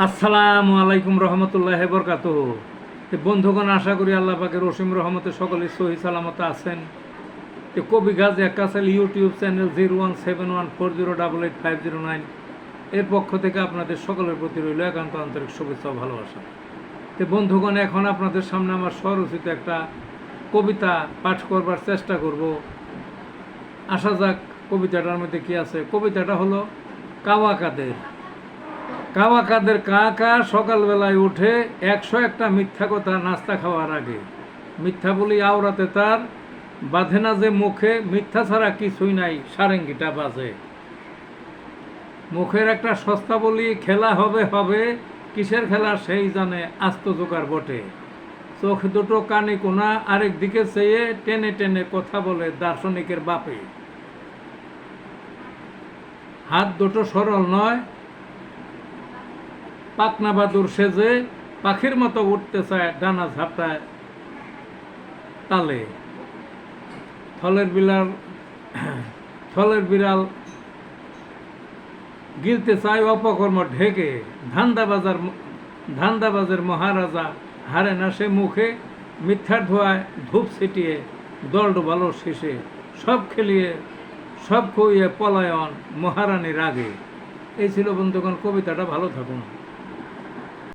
আসসালামু আলাইকুম রহমতুল্লাহ বরকাত বন্ধুগণ, আশা করি আল্লাহ পাকের রসিম রহমতে সকলে সহি সালামত আছেন। তো কবি গাজ একাসাল YouTube channel zero one seven one four zero double eight five zero nine এর পক্ষ থেকে আপনাদের সকলের প্রতি রইল একান্ত আন্তরিক শুভেচ্ছা ভালোবাসা। তো বন্ধুগণ, এখন আপনাদের সামনে আমার স্বরচিত একটা কবিতা পাঠ করবার চেষ্টা করব। আসা যাক কবিতাটার মধ্যে কি আছে? কবিতাটা হলো কাওয়া কাওয়া কাদের কা কা সকালবেলায় উঠে একশো একটা মিথ্যা কথা নাস্তা খাওয়ার আগে। মিথ্যা বলি আওরাতে তার, বাঁধে না যে মুখে, মিথ্যা ছাড়া কিছুই নাই, সারেঙ্গিটা বাজে। মুখের একটা সস্তা বলি, খেলা হবে হবে, কিসের খেলা সেই জানে আস্ত জোকার বটে। চোখ দুটো কানে কোনা, আরেক দিকে চেয়ে টেনে টেনে কথা বলে দার্শনিকের বাপে। হাত দুটো সরল নয় পাকনা বাদুর সেজে পাখির মতো উঠতে চায় ডানা ঝাপটায় তালে। থলের বিড়াল থলের বিড়াল গিলতে চায় অপকর্ম ঢেকে। ধান্দাবাজার ধান্দাবাজের মহারাজা হারে না সে মুখে, মিথ্যার ধোয়ায় ধূপ ছিটিয়ে দল ডোবালো শেষে। সব খেলিয়ে, সব খুইয়ে পলায়ন মহারানীর আগে এই ছিল বন্ধুগণ, কবিতাটা ভালো থাকুন।